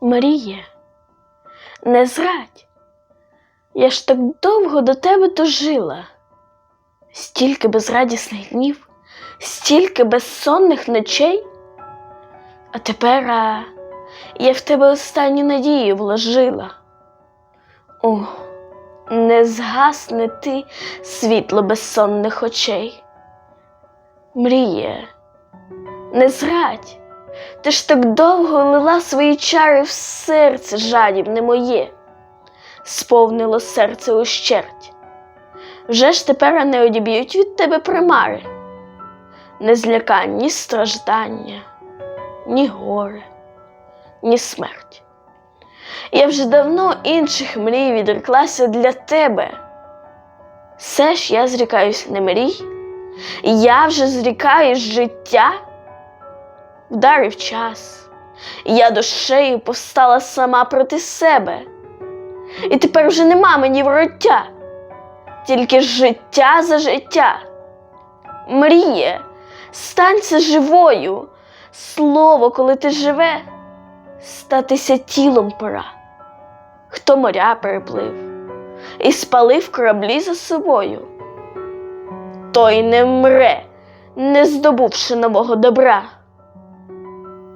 Маріє, не зрадь. Я ж так довго до тебе дожила. Стільки безрадісних днів, стільки безсонних ночей. А тепер а, я в тебе останню надію вложила. О, не згасне ти світло безсонних очей. Мріє, не зрадь, ти ж так довго лила свої чари в серце жадібне моє, сповнило серце ущерть. Вже ж тепер не одіб'ють від тебе примари, не зляка ні страждання, ні горе, ні смерть. Я вже давно інших мрій відреклася для тебе. Все ж я зрікаюсь не мрій, я вже зрікаюсь життя, вдарив час, і я душею повстала сама проти себе. І тепер вже нема мені вороття, тільки життя за життя. Мріє, станься живою, слово, коли ти живе, статися тілом пора. Хто моря переплив і спалив кораблі за собою, той не мре, не здобувши нового добра.